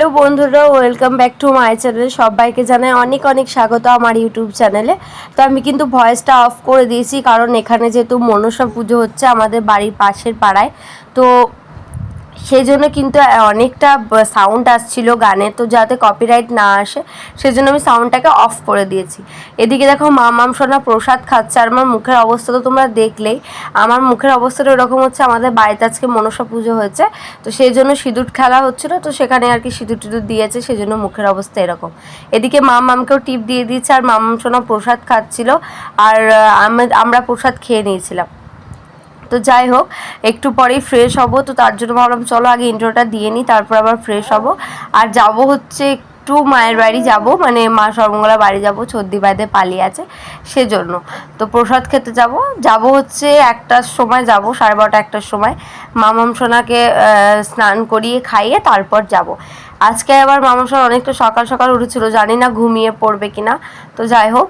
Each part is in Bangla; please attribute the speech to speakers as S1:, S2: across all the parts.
S1: হ্যালো বন্ধুরা welcome back to my channel সবাইকে জানাই অনেক অনেক স্বাগত আমার ইউটিউব চ্যানেলে তো আমি কিন্তু ভয়েসটা অফ করে দিয়েছি, কারণ এখানে যেহেতু মনসা পুজো হচ্ছে আমাদের বাড়ির পাশের পাড়ায়। তো সেই জন্য কিন্তু অনেকটা সাউন্ড আসছিল গানে, তো যাতে কপিরাইট না আসে সেজন্য আমি সাউন্ডটাকে অফ করে দিয়েছি। এদিকে দেখো মা মাম সোনা প্রসাদ খাচ্ছে, আর আমার মুখের অবস্থা তো তোমরা দেখলেই। আমার মুখের অবস্থাটা এরকম হচ্ছে, আমাদের বাড়িতে আজকে মনসা পুজো হয়েছে, তো সেই জন্য সিঁদুর খেলা হচ্ছিল, তো সেখানে আর কি সিঁদুর টিঁদুর দিয়েছে, সেই জন্য মুখের অবস্থা এরকম। এদিকে মা মামকেও টিপ দিয়ে দিয়েছে, আর মামাম সোনা প্রসাদ খাচ্ছিল, আর আমরা প্রসাদ খেয়ে নিয়েছিলাম। তো যাই হোক, একটু পরেই ফ্রেশ হব। তো তার জন্য ভাবলাম, চলো আগে ইন্ট্রোটা দিয়ে নিই, তারপর আবার ফ্রেশ হব। আর যাব হচ্ছে একটু মায়ের বাড়ি যাব মানে মা সর্বমঙ্গলা বাড়ি যাব সর্দি বাইদে পালিয়ে আছে সেজন্য। তো প্রসাদ খেতে যাব। যাব হচ্ছে একটার সময় যাব, সাড়ে বারোটা একটার সময়। মামাম সোনাকে স্নান করিয়ে খাইয়ে তারপর যাব। আজকে আবার মামাম সোনা অনেকটা সকাল সকাল উঠেছিল, জানি না ঘুমিয়ে পড়বে কিনা। তো যাই হোক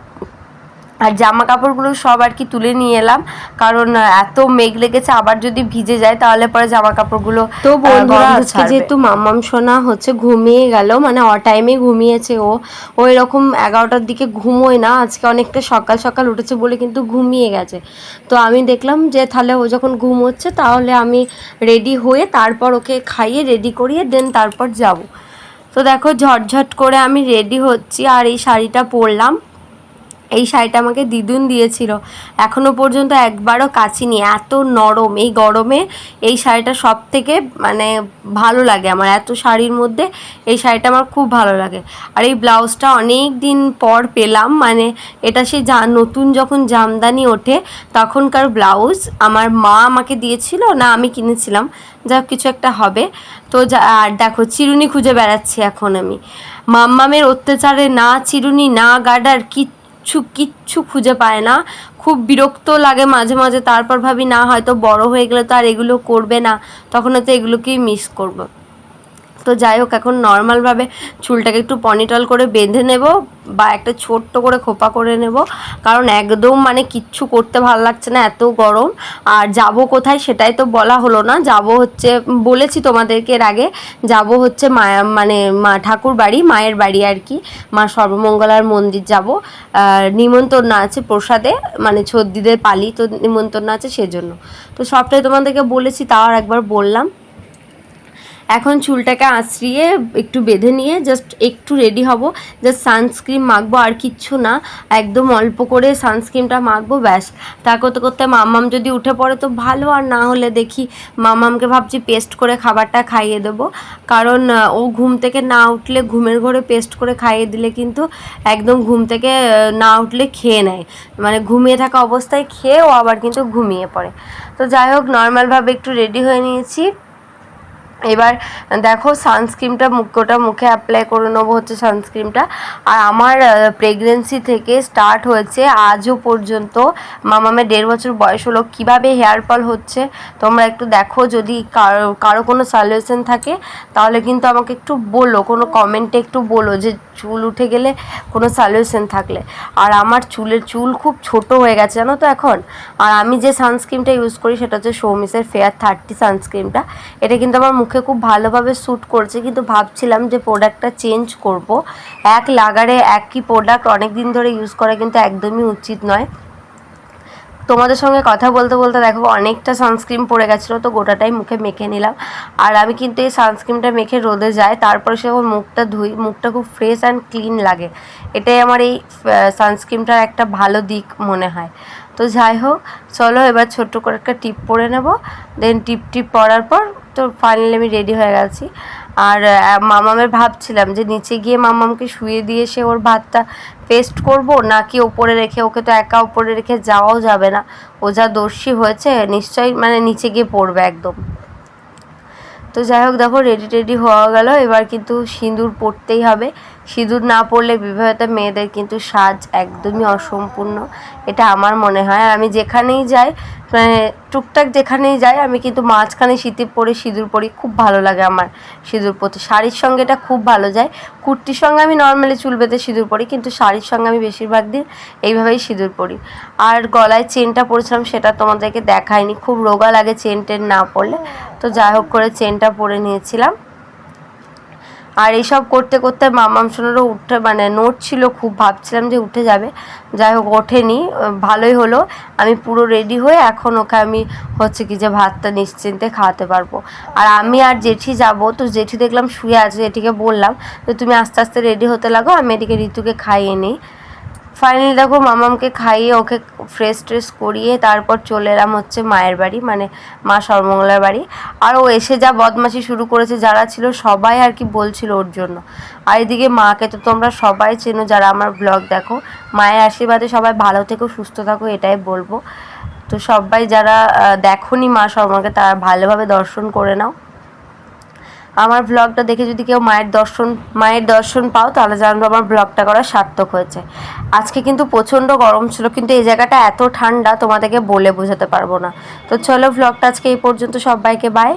S1: আর জামা কাপড়গুলো সব আর কি তুলে নিয়ে এলাম। কারণ এত মেঘ লেগেছে আবার যদি ভিজে যায় তাহলে পরে জামা কাপড়গুলো তো
S2: বন্ধুরা,
S1: আজকে যেহেতু মাম্মাম সোনা হচ্ছে ঘুমিয়ে গেল মানে অ টাইমে ঘুমিয়েছে ও। ও এরকম এগারোটার দিকে ঘুমোয় না আজকে অনেকটা সকাল সকাল উঠেছে বলে কিন্তু ঘুমিয়ে গেছে। তো আমি দেখলাম যে তাহলে ও যখন ঘুমোচ্ছে তাহলে আমি রেডি হয়ে তারপর ওকে খাইয়ে রেডি করিয়ে দেন তারপর যাব। তো দেখো ঝটঝট করে আমি রেডি হচ্ছি আর এই শাড়িটা পরলাম। এই শাড়িটা আমাকে দিদুন দিয়েছিল। এখনও পর্যন্ত একবারও কাচিনি এত নরম। এই গরমে এই শাড়িটা সব থেকে মানে ভালো লাগে আমার। এত শাড়ির মধ্যে এই শাড়িটা আমার খুব ভালো লাগে। আর এই ব্লাউজটা অনেক দিন পর পেলাম। মানে এটা সে যা নতুন যখন জামদানি ওঠে, তখনকার ব্লাউজ আমার মা আমাকে দিয়েছিল। না, আমি কিনেছিলাম। যা কিছু একটা হবে। তো যা- আর দেখো, চিরুনি খুঁজে বেড়াচ্ছি এখন আমি। মাম্মামের অত্যাচারে না চিরুনি, না গার্ডার কিচ্ছু কিচ্ছু কিচ্ছু খুঁজে পায় না। খুব বিরক্ত লাগে মাঝে মাঝে, তারপর ভাবি, না, হয়তো বড় হয়ে গেলে তো আর এগুলো করবে না। তখন হয়তো এগুলোকেই মিস করব। তো যাই হোক, এখন নর্মালভাবে চুলটাকে একটু পনিটল করে বেঁধে নেব বা একটা ছোট্ট করে খোপা করে নেব। কারণ একদম মানে কিচ্ছু করতে ভালো লাগছে না, এত গরম। আর যাব কোথায় সেটাই তো বলা হলো না। যাব হচ্ছে, বলেছি তোমাদেরকে এর আগে, যাব হচ্ছে মায়া মানে মা, ঠাকুর বাড়ি, মায়ের বাড়ি আর কি। মা সর্বমঙ্গলার মন্দির যাব। নিমন্ত্রণ আছে প্রসাদে মানে ছদ্দিদের পালি তো নিমন্ত্রণ আছে সেজন্য। তো সবটাই তোমাদেরকে বলেছি, তাও একবার বললাম। এখন চুলটাকে আঁচড়িয়ে একটু বেঁধে নিয়ে জাস্ট একটু রেডি হব। জাস্ট সানস্ক্রিন মাখবো, আর কিচ্ছু না। একদম অল্প করে সানস্ক্রিনটা মাখবো, ব্যাস। তা করতে করতে মাম্মাম যদি উঠে পড়ে, তো ভালো। আর না হলে দেখি মামামকে ভাবছি পেস্ট করে খাবারটা খাইয়ে দেবো। কারণ ও ঘুম থেকে না উঠলে, ঘুমের ঘরে পেস্ট করে খাইয়ে দিলে কিন্তু একদম ঘুম থেকে না উঠলে খেয়ে নেয়। মানে ঘুমিয়ে থাকা অবস্থায় খেয়ে ও আবার কিন্তু ঘুমিয়ে পড়ে। তো যাই হোক নর্মালভাবে একটু রেডি হয়ে নিয়েছি। এবার দেখো সানস্ক্রিনটা মুখটা মুখে অ্যাপ্লাই করে নেব হচ্ছে সানস্ক্রিনটা আর আমার প্রেগনেন্সি থেকে স্টার্ট হয়েছে আজও পর্যন্ত। মামামের দেড় বছর বয়স হলো। কীভাবে হেয়ার ফল হচ্ছে তোমরা একটু দেখো। যদি কারও কারও কোনো সলিউশন থাকে, তাহলে কিন্তু আমাকে একটু বলো। কোনো কমেন্টে একটু বলো যে চুল উঠে গেলে কোনো সলিউশন থাকলে। আর আমার চুলের চুল খুব ছোট হয়ে গেছে জানো তো এখন। আর আমি যে সানস্ক্রিনটা ইউজ করি, সেটা হচ্ছে সৌমিসের ফেয়ার থার্টি সানস্ক্রিনটা এটা কিন্তু আমার মুখে খুব ভালোভাবে শ্যুট করছে, কিন্তু ভাবছিলাম যে প্রোডাক্টটা চেঞ্জ করব। এক লাগারে একই প্রোডাক্ট অনেক দিন ধরে ইউজ করা কিন্তু একদমই উচিত নয়। তোমাদের সঙ্গে কথা বলতে বলতে দেখো অনেকটা সানস্ক্রিন পড়ে গেছিল, তো গোটাটাই মুখে মেখে নিলাম। আর আমি কিন্তু এই সানস্ক্রিনটা মেখে রোদে যাই, তারপরে সে মুখটা ধুই, মুখটা খুব ফ্রেশ অ্যান্ড ক্লিন লাগে। এটাই আমার এই সানস্ক্রিনটার একটা ভালো দিক মনে হয়। তো যাই হোক, চলো এবার ছোট্ট করে একটা টিপ পরে নেব দেন টিপ টিপ পরার পর তো ফাইনালি আমি রেডি হয়ে গেছি। আর মামামের ভাবছিলাম যে নিচে গিয়ে মামামকে শুয়ে দিয়ে সে ওর ভাতটা পেস্ট করব, নাকি ওপরে রেখে ওকে তো একা ওপরে রেখে যাওয়াও যাবে না। ও যা দর্শী হয়েছে, নিশ্চয়ই মানে নিচে গিয়ে পড়বে একদম। তো যাই হোক, দেখো রেডি টেডি হওয়া গেল, এবার কিন্তু সিঁদুর পড়তেই হবে। সিঁদুর না পরলে বিবাহিত মেয়েদের কিন্তু সাজ একদমই অসম্পূর্ণ। এটা আমার মনে হয়। আর আমি যেখানেই যাই মানে টুকটাক যেখানেই যাই, আমি কিন্তু মাঝখানে শীতে পরে সিঁদুর পরি খুব ভালো লাগে আমার সিঁদুর পরতে শাড়ির সঙ্গে এটা খুব ভালো যায়। কুর্তির সঙ্গে আমি নর্মালি চুল বেঁধে সিঁদুর পরি কিন্তু শাড়ির সঙ্গে আমি বেশিরভাগ দিন এইভাবেই সিঁদুর পরি আর গলায় চেনটা পরেছিলাম, সেটা তোমাদেরকে দেখায়নি খুব রোগা লাগে চেন টেন না পরলে তো যাই হোক করে চেনটা পরে নিয়েছিলাম। আর এইসব করতে করতে মামাম সোনারও উঠে মানে নোট ছিল, খুব ভাবছিলাম যে উঠে যাবে। যাই হোক, ওঠেনি, ভালোই হলো। আমি পুরো রেডি হয়ে এখন ওকে আমি হচ্ছে কি যে ভাতটা নিশ্চিন্তে খাওয়াতে পারব। আর আমি আর জেঠি যাব, তো জেঠি দেখলাম শুয়ে আছে জেঠিকে বললাম যে, তুমি আস্তে আস্তে রেডি হতে লাগো, আমি এদিকে ঋতুকে খাইয়ে নিই। ফাইনালি দেখো, মামামকে খাইয়ে ওকে ফ্রেশ ট্রেশ করিয়ে তারপর চলে এলাম হচ্ছে মায়ের বাড়ি মানে মা সর্বমঙ্গলার বাড়ি। আর ও এসে যা বদমাশি শুরু করেছে, যারা ছিল সবাই আর কি বলছিল ওর জন্য। আর এদিকে মাকে তো তোমরা সবাই চেনো, যারা আমার ব্লগ দেখো, মায়ের আশীর্বাদে সবাই ভালো থেকো, সুস্থ থাকো, এটাই বলব। তো সবাই যারা দেখোনি মা সর্বমঙ্গলাকে তারা ভালোভাবে দর্শন করে নাও। আমার ব্লগটা দেখে যদি কেউ মায়ের দর্শন মায়ের দর্শন পাও, তাহলে জানব আমার ব্লগটা করা সার্থক হয়েছে। আজকে কিন্তু প্রচণ্ড গরম ছিল, কিন্তু এই জায়গাটা এত ঠান্ডা, তোমাদেরকে বলে বোঝাতে পারব না। তো চলো ব্লগটা আজকে এই পর্যন্ত, সবাইকে বাই